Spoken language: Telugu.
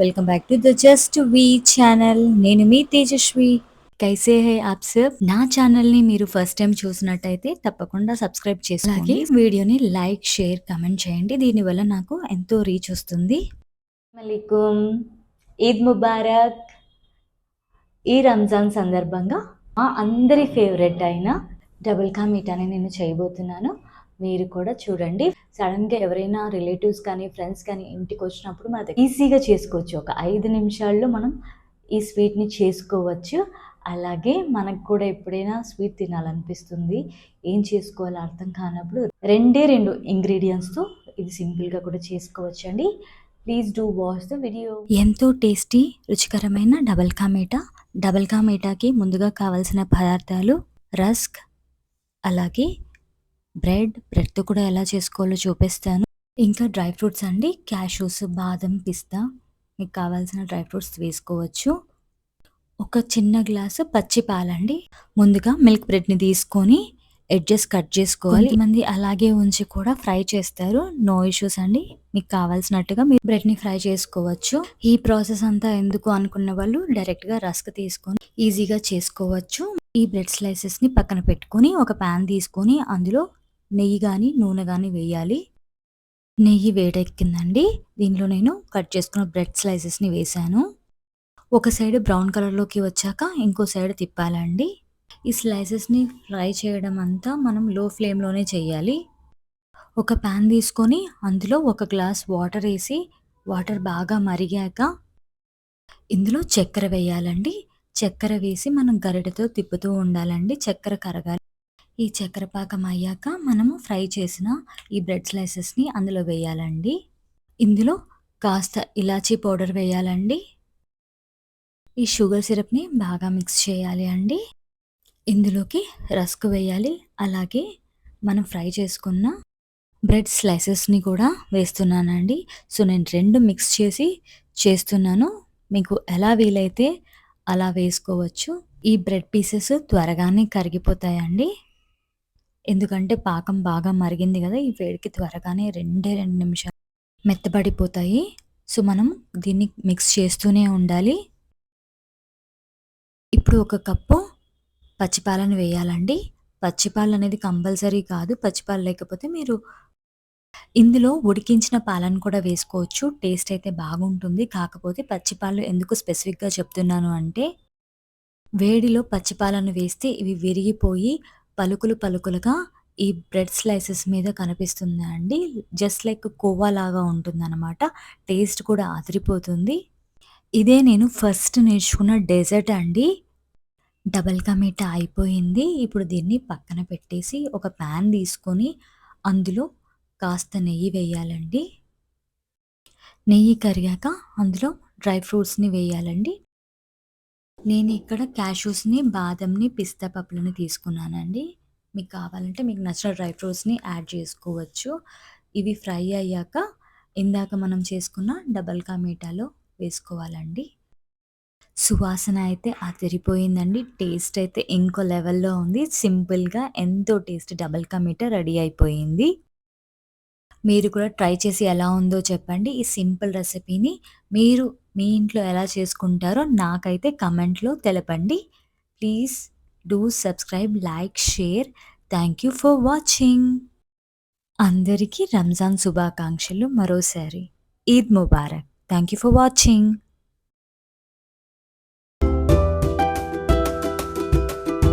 Welcome back to the just V channel నేను మీ తేజస్వి. కైసే హై ఆప్ సబ్ నా ఛానల్ని మీరు ఫస్ట్ టైం చూసినట్టయితే తప్పకుండా సబ్స్క్రైబ్ చేసుకోండి. వీడియోని లైక్ షేర్ కమెంట్ చేయండి. దీనివల్ల నాకు ఎంతో రీచ్ వస్తుంది. అలైకుం ఈద్ ముబారక్. ఈ రంజాన్ సందర్భంగా మా అందరి ఫేవరెట్ అయిన డబుల్ కా మీట్ అని నేను చేయబోతున్నాను. మీరు కూడా చూడండి. సడన్గా ఎవరైనా రిలేటివ్స్ కానీ ఫ్రెండ్స్ కానీ ఇంటికి వచ్చినప్పుడు మన ఈజీగా చేసుకోవచ్చు. ఒక ఐదు నిమిషాల్లో మనం ఈ స్వీట్ని చేసుకోవచ్చు. అలాగే మనకు కూడా ఎప్పుడైనా స్వీట్ తినాలనిపిస్తుంది. ఏం చేసుకోవాలో అర్థం కానప్పుడు రెండే రెండు ఇంగ్రీడియంట్స్తో ఇది సింపుల్గా కూడా చేసుకోవచ్చు అండి please do watch the video ఎంతో టేస్టీ రుచికరమైన డబల్ కా మీఠా డబల్ కా మీఠాకి ముందుగా కావాల్సిన పదార్థాలు రస్క్ అలాగే బ్రెడ్ బ్రెడ్తో కూడా ఎలా చేసుకోవాలో చూపిస్తాను. ఇంకా డ్రై ఫ్రూట్స్ అండి. క్యాషూస్ బాదం పిస్తా. మీకు కావాల్సిన డ్రై ఫ్రూట్స్ వేసుకోవచ్చు. ఒక చిన్న గ్లాసు పచ్చి పాలండి. ముందుగా మిల్క్ బ్రెడ్ని తీసుకొని ఎడ్జెస్ కట్ చేసుకోవాలి. మంది అలాగే ఉంచి కూడా ఫ్రై చేస్తారు. నో ఇష్యూస్ అండి. మీకు కావాల్సినట్టుగా మీరు బ్రెడ్ని ఫ్రై చేసుకోవచ్చు. ఈ ప్రాసెస్ అంతా ఎందుకు అనుకున్న వాళ్ళు డైరెక్ట్గా రస్క్ తీసుకొని ఈజీగా చేసుకోవచ్చు. ఈ బ్రెడ్ స్లైసెస్ని పక్కన పెట్టుకొని ఒక ప్యాన్ తీసుకొని అందులో నెయ్యి కానీ నూనె కానీ వేయాలి. నెయ్యి వేడెక్కిందండి. దీనిలో నేను కట్ చేసుకున్న బ్రెడ్ స్లైసెస్ని వేశాను ఒక సైడ్ బ్రౌన్ కలర్లోకి వచ్చాక ఇంకో సైడ్ తిప్పాలండి. ఈ స్లైసెస్ని ఫ్రై చేయడం అంతా మనం లో ఫ్లేమ్లోనే చేయాలి ఒక ప్యాన్ తీసుకొని అందులో ఒక గ్లాస్ వాటర్ వేసి వాటర్ బాగా మరిగాక ఇందులో చక్కెర వేయాలండి. చక్కెర వేసి మనం గరిటెతో తిప్పుతూ ఉండాలండి. చక్కెర కరగాలి. ఈ చక్కెర పాకం అయ్యాక మనము ఫ్రై చేసిన ఈ బ్రెడ్ స్లైసెస్ని అందులో వేయాలండి. ఇందులో కాస్త ఇలాచీ పౌడర్ వేయాలండి. ఈ షుగర్ సిరప్ని బాగా మిక్స్ చేయాలి అండి. ఇందులోకి రస్క్ వేయాలి. అలాగే మనం ఫ్రై చేసుకున్న బ్రెడ్ స్లైసెస్ని కూడా వేస్తున్నానండి. సో నేను రెండు మిక్స్ చేసి చేస్తున్నాను. మీకు ఎలా వీలైతే అలా వేసుకోవచ్చు. ఈ బ్రెడ్ పీసెస్ త్వరగానే కరిగిపోతాయండి. ఎందుకంటే పాకం బాగా మరిగింది కదా ఈ వేడికి త్వరగానే రెండే రెండు నిమిషాలు మెత్తబడిపోతాయి. సో మనం దీన్ని మిక్స్ చేస్తూనే ఉండాలి. ఇప్పుడు ఒక కప్పు పచ్చిపాలను వేయాలండి. పచ్చిపాలు అనేది కంపల్సరీ కాదు. పచ్చిపాలు లేకపోతే మీరు ఇందులో ఉడికించిన పాలను కూడా వేసుకోవచ్చు. టేస్ట్ అయితే బాగుంటుంది. కాకపోతే పచ్చిపాలు ఎందుకు స్పెసిఫిక్గా చెప్తున్నాను అంటే వేడిలో పచ్చిపాలను వేస్తే ఇవి విరిగిపోయి పలుకులు పలుకులుగా ఈ బ్రెడ్ స్లైసెస్ మీద కనిపిస్తుంది అండి? జస్ట్ లైక్ కోవా లాగా ఉంటుందన్నమాట. టేస్ట్ కూడా అదిరిపోతుంది. ఇదే నేను ఫస్ట్ నేర్చుకున్న డెజర్ట్ అండి. డబల్ కమీటా అయిపోయింది. ఇప్పుడు దీన్ని పక్కన పెట్టేసి ఒక ప్యాన్ తీసుకొని అందులో కాస్త నెయ్యి వేయాలండి. నెయ్యి కరిగాక అందులో డ్రై ఫ్రూట్స్ని వేయాలండి. నేను ఇక్కడ క్యాషూస్‌ని, బాదంని, పిస్తా పప్పులని తీసుకున్నానండి. మీకు కావాలంటే మీకు నచ్చిన డ్రై ఫ్రూట్స్‌ని యాడ్ చేసుకోవచ్చు. ఇవి ఫ్రై అయ్యాక ఇందాక మనం చేసుకున్న డబల్ కా మీఠాలో వేసుకోవాలండి. సువాసన అయితే అదిరిపోయిందండి. టేస్ట్ అయితే ఇంకో లెవెల్‌లో ఉంది. సింపుల్‌గా ఎంతో taste double ka meetha ready అయిపోయింది. మీరు కూడా ట్రై చేసి ఎలా ఉందో చెప్పండి. ఈ సింపుల్ రెసిపీని మీరు మీ ఇంట్లో ఎలా చేసుకుంటారో నాకైతే కమెంట్లో తెలపండి. Please do subscribe, like, share. Thank you for watching. అందరికీ రంజాన్ శుభాకాంక్షలు మరోసారి. Eid Mubarak. Thank you for watching.